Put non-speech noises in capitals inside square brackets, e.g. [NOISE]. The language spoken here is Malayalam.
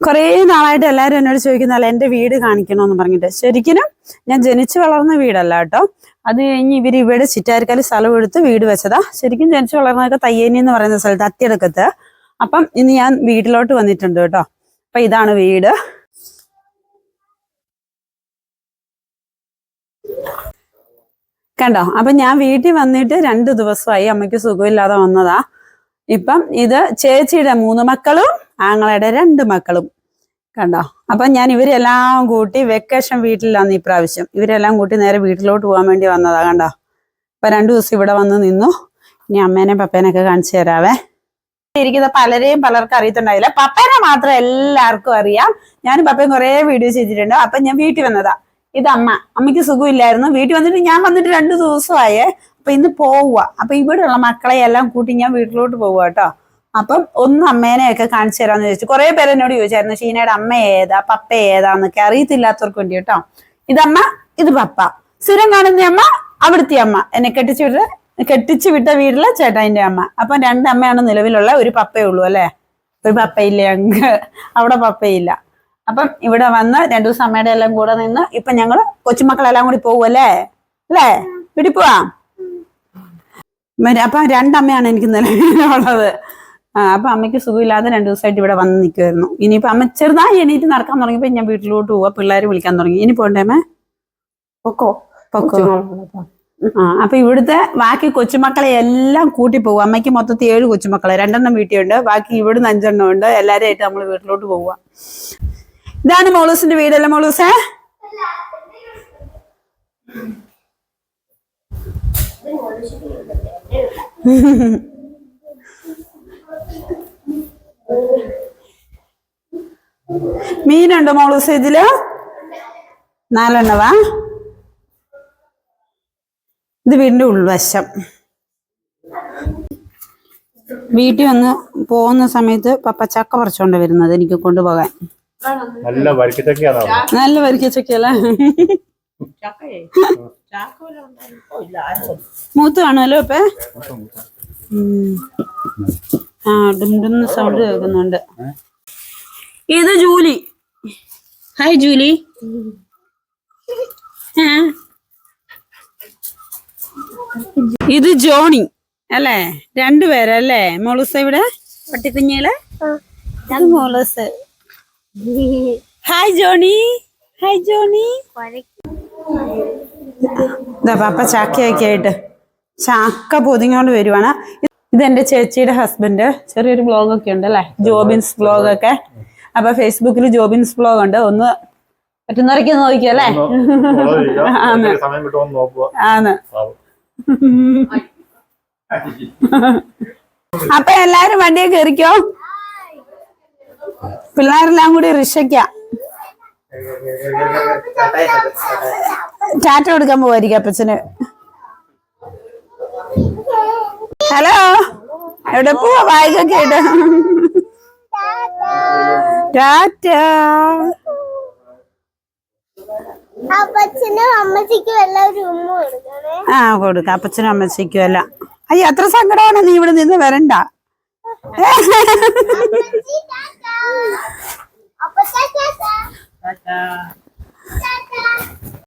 കുറേ നാളായിട്ട് എല്ലാവരും എന്നോട് ചോദിക്കുന്നതല്ല എന്റെ വീട് കാണിക്കണമെന്ന് പറഞ്ഞിട്ട്. ശരിക്കും ഞാൻ ജനിച്ചു വളർന്ന വീടല്ല കേട്ടോ. അത് കഴിഞ്ഞ് ഇവർ ഇവിടെ ചിറ്റാരിക്കാൽ സ്ഥലം എടുത്ത് വീട് വെച്ചതാ. ശരിക്കും ജനിച്ചു വളർന്നതൊക്കെ തയ്യേനി എന്ന് പറയുന്ന സ്ഥലത്ത് അത്തിയടക്കത്ത്. അപ്പം ഇന്ന് ഞാൻ വീട്ടിലോട്ട് വന്നിട്ടുണ്ട് കേട്ടോ. അപ്പൊ ഇതാണ് വീട്. കണ്ടോ? അപ്പൊ ഞാൻ വീട്ടിൽ വന്നിട്ട് രണ്ട് ദിവസമായി അമ്മയ്ക്ക് സുഖമില്ലാതെ വന്നതാ. ഇപ്പം ഇത് ചേച്ചിയുടെ മൂന്ന് മക്കളും ആങ്ങളയുടെ രണ്ട് മക്കളും. കണ്ടോ? അപ്പൊ ഞാൻ ഇവരെല്ലാം കൂട്ടി വെക്കേഷൻ വീട്ടിലാണ് ഈ പ്രാവശ്യം. ഇവരെല്ലാം കൂട്ടി നേരെ വീട്ടിലോട്ട് പോകാൻ വേണ്ടി വന്നതാ കണ്ടോ? അപ്പൊ രണ്ടു ദിവസം ഇവിടെ വന്ന് നിന്നു. ഇനി അമ്മേനെയും പപ്പേനൊക്കെ കാണിച്ചു തരാവേ. ഇരിക്കുന്ന പലരെയും പലർക്കും അറിയത്തുണ്ടായില്ല. പപ്പേനെ മാത്രം എല്ലാവർക്കും അറിയാം. ഞാനും പപ്പയും കുറേ വീഡിയോ ചെയ്തിട്ടുണ്ട്. അപ്പൊ ഞാൻ വീട്ടിൽ വന്നതാ. ഇത് അമ്മ. അമ്മയ്ക്ക് സുഖമില്ലായിരുന്നു. വീട്ടിൽ വന്നിട്ട് ഞാൻ വന്നിട്ട് രണ്ടു ദിവസമായേ. അപ്പൊ ഇന്ന് പോവുക അപ്പൊ ഇവിടെയുള്ള മക്കളെ എല്ലാം കൂട്ടി ഞാൻ വീട്ടിലോട്ട് പോവുക കേട്ടോ. അപ്പം ഒന്ന് അമ്മേനെയൊക്കെ കാണിച്ചു തരാന്ന് ചോദിച്ചു കുറെ പേര് എന്നോട് ചോദിച്ചായിരുന്നു ഷീനയുടെ അമ്മ ഏതാ പപ്പ ഏതാന്നൊക്കെ അറിയത്തില്ലാത്തവർക്ക് വേണ്ടി കേട്ടോ. ഇതമ്മ ഇത് പപ്പ. സ്ഥിരം കാണുന്ന അമ്മ അവിടുത്തെ അമ്മ. എന്നെ കെട്ടിച്ചു വിട്ട കെട്ടിച്ചു വിട്ട വീട്ടിലെ ചേട്ടായിന്റെ അമ്മ. അപ്പൊ രണ്ടമ്മയാണ് നിലവിലുള്ള ഒരു പപ്പയേ ഉള്ളൂ അല്ലെ? ഒരു പപ്പയില്ല അങ്ങ് അവിടെ പപ്പയില്ല. അപ്പം ഇവിടെ വന്ന് രണ്ടു ദിവസം അമ്മയുടെ എല്ലാം കൂടെ നിന്ന് ഇപ്പൊ ഞങ്ങൾ കൊച്ചുമക്കളെല്ലാം കൂടി പോവല്ലേ അല്ലേ? വീട്ടിൽ പോവാം? അപ്പൊ രണ്ടമ്മയാണ് എനിക്ക് നിലവിലുള്ളത്. അപ്പൊ അമ്മയ്ക്ക് സുഖമില്ലാതെ രണ്ടു ദിവസമായിട്ട് ഇവിടെ വന്ന് നിൽക്കുമായിരുന്നു ഇനിയിപ്പോ അമ്മ ചെറുതായി എണീറ്റ് നടക്കാൻ തുടങ്ങിയപ്പോ ഞാൻ വീട്ടിലോട്ട് പോവാ. പിള്ളേര് വിളിക്കാൻ തുടങ്ങി. ഇനി പോണ്ടേ അമ്മേ? പൊക്കോ? പൊക്കോ. ആ അപ്പൊ ഇവിടുത്തെ ബാക്കി കൊച്ചുമക്കളെ എല്ലാം കൂട്ടി പോകും അമ്മയ്ക്ക് മൊത്തത്തിൽ ഏഴ് കൊച്ചുമക്കളെ. രണ്ടെണ്ണം വീട്ടിലുണ്ട്. ബാക്കി ഇവിടുന്ന് അഞ്ചെണ്ണം ഉണ്ട്. എല്ലാരും ആയിട്ട് നമ്മൾ വീട്ടിലോട്ട് പോവുക ഇതാണ് മോളൂസിന്റെ വീടല്ലേ മോളൂസേ? മീനുണ്ടോ മോളൂസ് ഇതിൽ നാലെണ്ണവാ? ഇത് വീടിന്റെ ഉൾവശം. വീട്ടിൽ വന്ന് പോകുന്ന സമയത്ത് പപ്പ ചക്ക പറിച്ചോണ്ട് വരുന്നത് എനിക്ക് കൊണ്ടുപോകാൻ. നല്ല നല്ല വരിക്കച്ചക്കല്ലേ മൂത്ത് കാണുമല്ലോ ഇപ്പൊ? ആ ഡുംഡുന്ന് സൗണ്ട് കേൾക്കുന്നുണ്ട്. ഇത് ജൂലി. ഹായ് ജൂലി [LAUGHS] ഇത് ജോണി. അല്ലേ? രണ്ടുപേരല്ലേ മോളൂസ് ഇവിടെ? പട്ടിക്കുഞ്ഞികൾ? മോളൂസ്. Hi Johnny. Hi Johnny. ഇതാ പപ്പ ചക്കയൊക്കെ ആയിട്ട് പൊതിഞ്ഞോണ്ട് വരുവാണ്. ഇതെന്റെ ചേച്ചിയുടെ ഹസ്ബൻഡ് ചെറിയൊരു ബ്ലോഗൊക്കെ ഉണ്ട് അല്ലേ ജോബിൻസ് ബ്ലോഗ് ഒക്കെ. അപ്പൊ ഫേസ്ബുക്കിൽ ജോബിൻസ് ബ്ലോഗ് ഉണ്ട്. ഒന്ന് പറ്റുന്നവരൊക്കെ നോക്കിയോ അല്ലേ? [LAUGHS] ആണ്. അപ്പൊ എല്ലാരും വണ്ടിയെ കയറിക്കോ പിള്ളേരെല്ലാം കൂടി റിഷയ്ക്ക ടാറ്റ കൊടുക്കാൻ പോവായിരിക്കും അപ്പച്ചന്. ഹലോ? എവിടെ പോവാ? വായിക്കൊക്കെ ആയിട്ട് ടാറ്റ. ആ കൊടുക്ക. അപ്പച്ചനും അമ്മച്ചിക്കും എല്ലാം. അയ്യോ അത്ര സങ്കടമാണ് നീ ഇവിടെ നിന്ന് വരണ്ട.